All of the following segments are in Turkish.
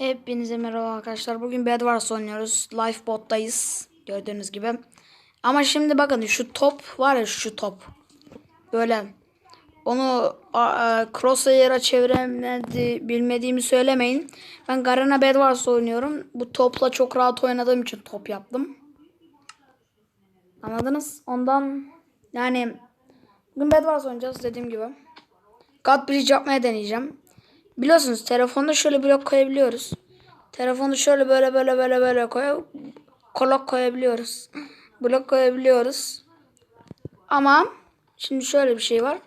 Hepinize merhaba arkadaşlar. Bugün Bed Wars oynuyoruz. Lifeboat'tayız. Gördüğünüz gibi. Ama şimdi bakın şu top var ya şu top. Böyle onu a, crosshair'a çeviremedi bilmediğimi söylemeyin. Ben Garena Bed oynuyorum. Bu topla çok rahat oynadığım için top yaptım. Anladınız? Ondan yani bugün Bed Wars oynayacağız dediğim gibi. God Bridge yapmaya deneyeceğim. Biliyorsunuz telefonda şöyle blok koyabiliyoruz. Telefonu şöyle böyle böyle böyle böyle koy kolok koyabiliyoruz. blok koyabiliyoruz. Ama şimdi şöyle bir şey var.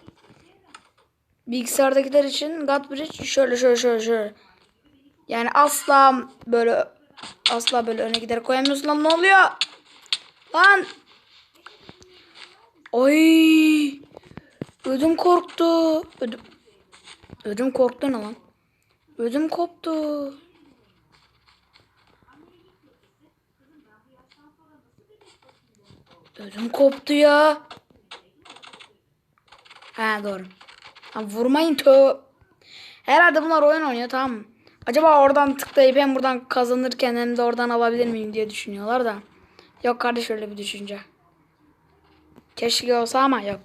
Bilgisayardakiler için God Bridge şöyle şöyle şöyle şöyle. Yani asla böyle asla böyle öne giderek koyamıyorsun lan ne oluyor? Lan! Oy! Ödüm korktu. Ödüm, ödüm korktu ne lan? Ödüm koptu. Ödüm koptu ya. Ha doğru. Ha, vurmayın tö. Herhalde bunlar oyun oynuyor tamam? Acaba oradan tıklayıp hem buradan kazanırken hem de oradan alabilir miyim diye düşünüyorlar da. Yok kardeş öyle bir düşünce. Keşke olsa ama yok.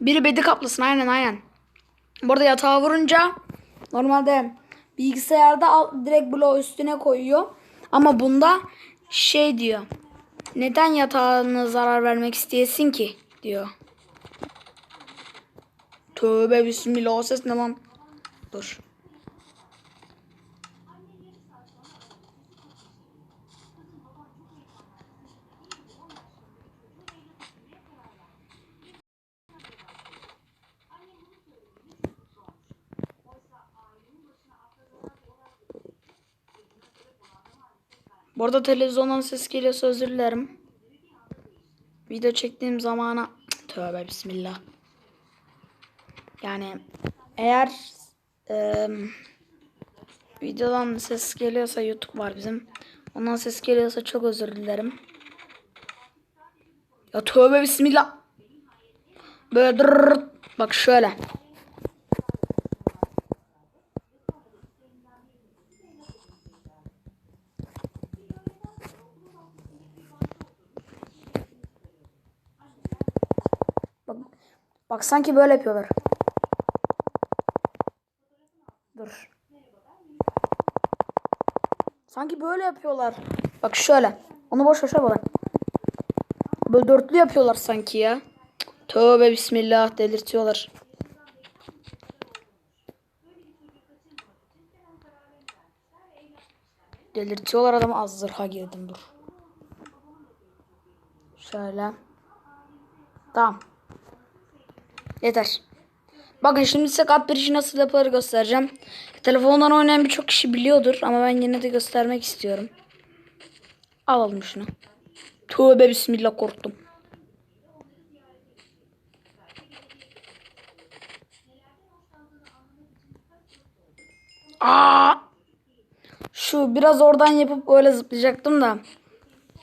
Biri bedi kaplasın aynen aynen. Burada yatağa vurunca normalde bilgisayarda al, direkt bloğu üstüne koyuyor. Ama bunda şey diyor. Neden yatağına zarar vermek isteyesin ki diyor. Tövbe bismillah o ses ne lan? Dur. Bu arada televizyondan ses geliyorsa özür dilerim. Video çektiğim zamana tövbe bismillah. Yani eğer e, videodan ses geliyorsa YouTube var bizim. Ondan ses geliyorsa çok özür dilerim. Ya tövbe bismillah. Böyle dırırırt. Bak şöyle. Bak, sanki böyle yapıyorlar. Dur. Sanki böyle yapıyorlar. Bak şöyle. Onu boş boş bak. Böyle dörtlü yapıyorlar sanki ya. Tövbe bismillah delirtiyorlar. Delirtiyorlar adamı az zırha girdim dur. Şöyle. Tamam. Yeter. Bakın şimdi size kat işi nasıl yapılır göstereceğim. Telefondan oynayan birçok kişi biliyordur ama ben yine de göstermek istiyorum. Alalım şunu. Tövbe bismillah korktum. Aa! Şu biraz oradan yapıp öyle zıplayacaktım da.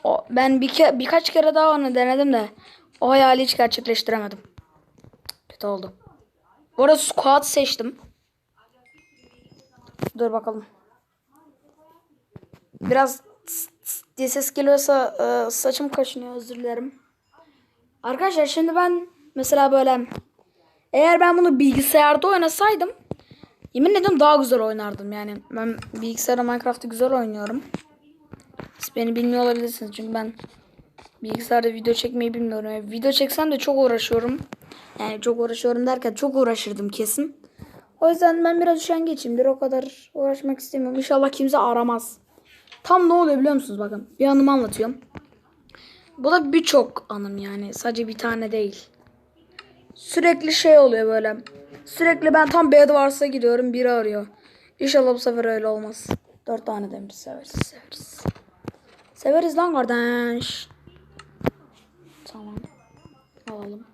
O, ben bir ke birkaç kere daha onu denedim de o hayali hiç gerçekleştiremedim. Kötü oldu. Bu arada squat seçtim. Dur bakalım. Biraz diye ses geliyorsa e, saçım kaşınıyor özür dilerim. Arkadaşlar şimdi ben mesela böyle eğer ben bunu bilgisayarda oynasaydım yemin ediyorum daha güzel oynardım yani. Ben bilgisayarda Minecraft'ı güzel oynuyorum. Siz beni bilmiyor olabilirsiniz çünkü ben bilgisayarda video çekmeyi bilmiyorum. Yani video çeksem de çok uğraşıyorum. Yani çok uğraşıyorum derken çok uğraşırdım kesin. O yüzden ben biraz üşengeçimdir. O kadar uğraşmak istemiyorum. İnşallah kimse aramaz. Tam ne oluyor biliyor musunuz bakın. Bir anımı anlatıyorum. Bu da birçok anım yani. Sadece bir tane değil. Sürekli şey oluyor böyle. Sürekli ben tam Bed varsa gidiyorum. Biri arıyor. İnşallah bu sefer öyle olmaz. Dört tane demiş. Severiz severiz. Severiz lan kardeş. Tamam. Alalım.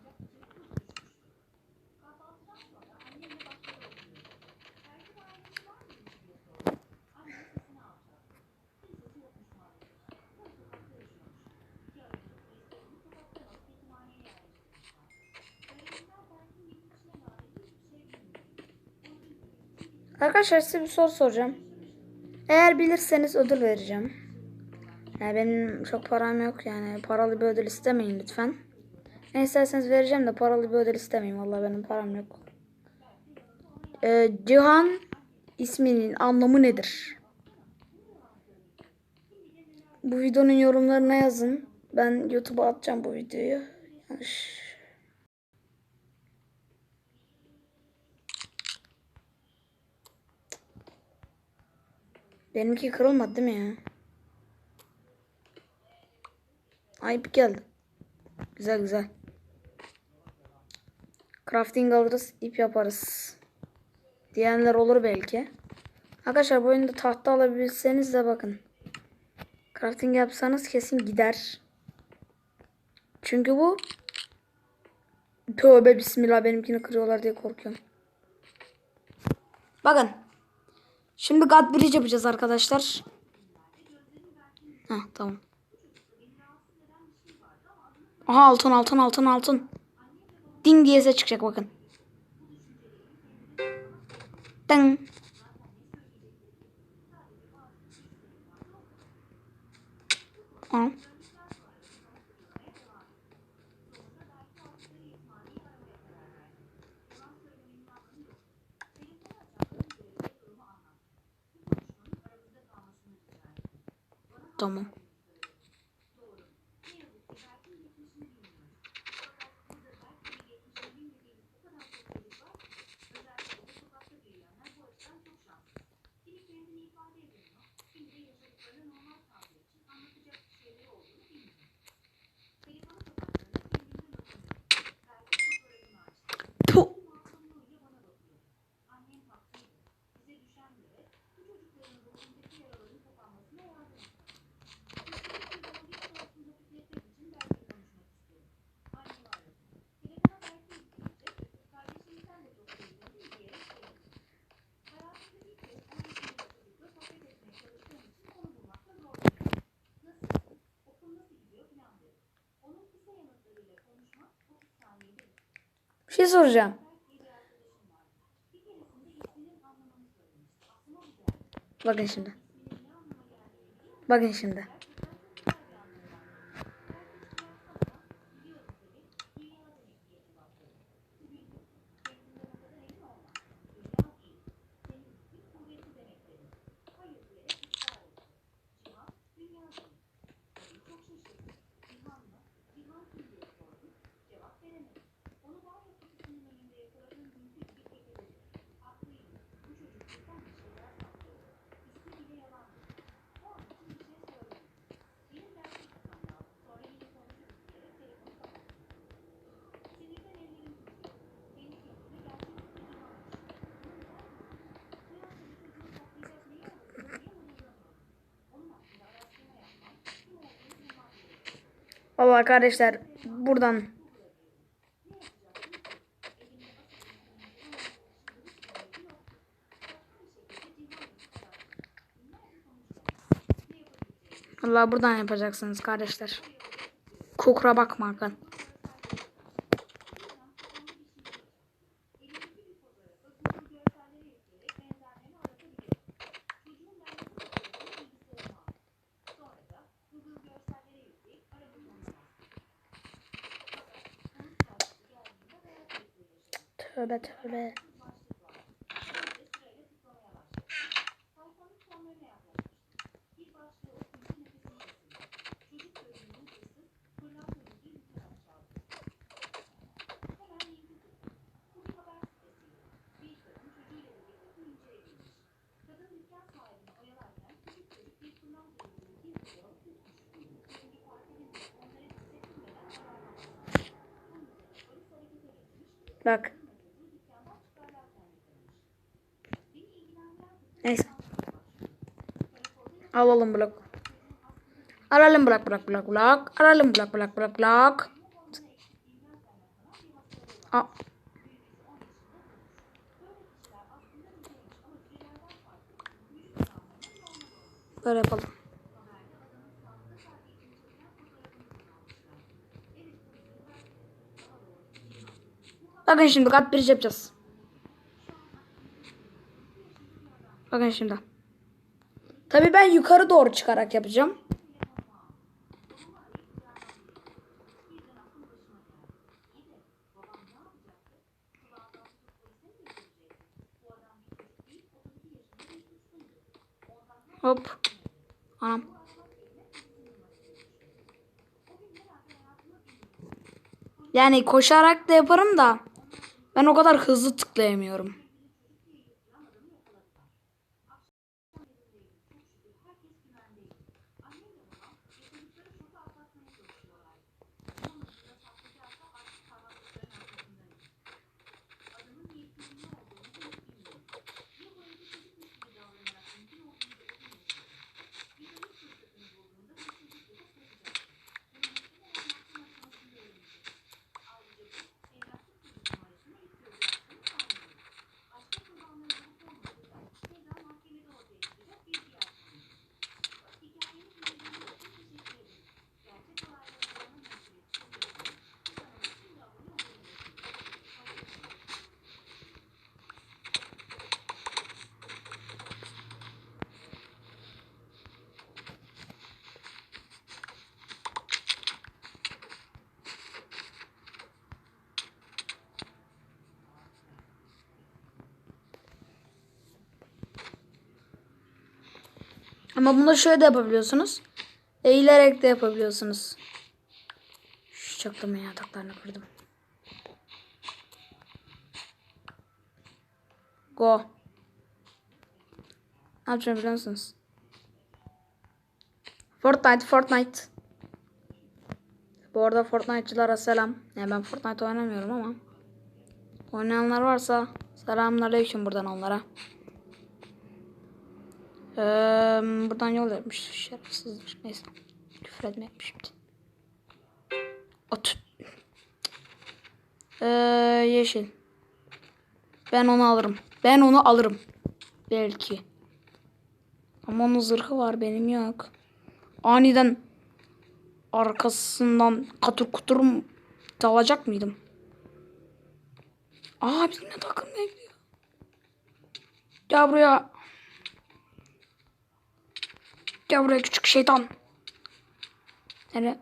Arkadaşlar size bir soru soracağım. Eğer bilirseniz ödül vereceğim. Yani benim çok param yok yani paralı bir ödül istemeyin lütfen. Ne isterseniz vereceğim de paralı bir ödül istemeyin. Vallahi benim param yok. Ee, Cihan isminin anlamı nedir? Bu videonun yorumlarına yazın. Ben YouTube'a atacağım bu videoyu. Yanlış. Benimki kırılmadı değil mi ya? Ayıp geldi. Güzel güzel. Crafting alırız, ip yaparız. Diyenler olur belki. Arkadaşlar bu oyunda tahta alabilseniz de bakın. Crafting yapsanız kesin gider. Çünkü bu Tövbe bismillah benimkini kırıyorlar diye korkuyorum. Bakın. Şimdi God Bridge yapacağız arkadaşlar. Heh tamam. Aha altın altın altın altın. Ding diye ses çıkacak bakın. Ding. Aa. Tamam. Puh. Bir şey soracağım. Bakın şimdi. Bakın şimdi. Vallahi kardeşler buradan Vallahi buradan yapacaksınız kardeşler. Kukra bakma bakın. Tövbe tövbe. Bak. Neyse. Alalım blok. Alalım blok blok blok blok. Alalım blok blok blok blok. Aa. Böyle yapalım. Bakın şimdi kat bir yapacağız. Bakın şimdi. Tabii ben yukarı doğru çıkarak yapacağım. Hop. Anam. Yani koşarak da yaparım da ben o kadar hızlı tıklayamıyorum. Ama bunu şöyle de yapabiliyorsunuz. Eğilerek de yapabiliyorsunuz. Şu çaktırma yataklarını kırdım. Go. Ne yapacağım biliyor musunuz? Fortnite, Fortnite. Bu arada Fortnite'cılara selam. Yani ben Fortnite oynamıyorum ama. Oynayanlar varsa selamünaleyküm buradan onlara. Ee, buradan yol yapmış şerefsizdir. Neyse. Küfür etmek şimdi. Ot. Ee, yeşil. Ben onu alırım. Ben onu alırım. Belki. Ama onun zırhı var benim yok. Aniden arkasından katur kutur dalacak mıydım? Aa bizimle takım bekliyor. Gel buraya. Gel buraya küçük şeytan. Nere?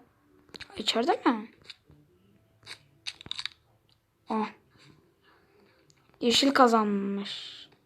İçeride mi? Ah. Yeşil kazanmış.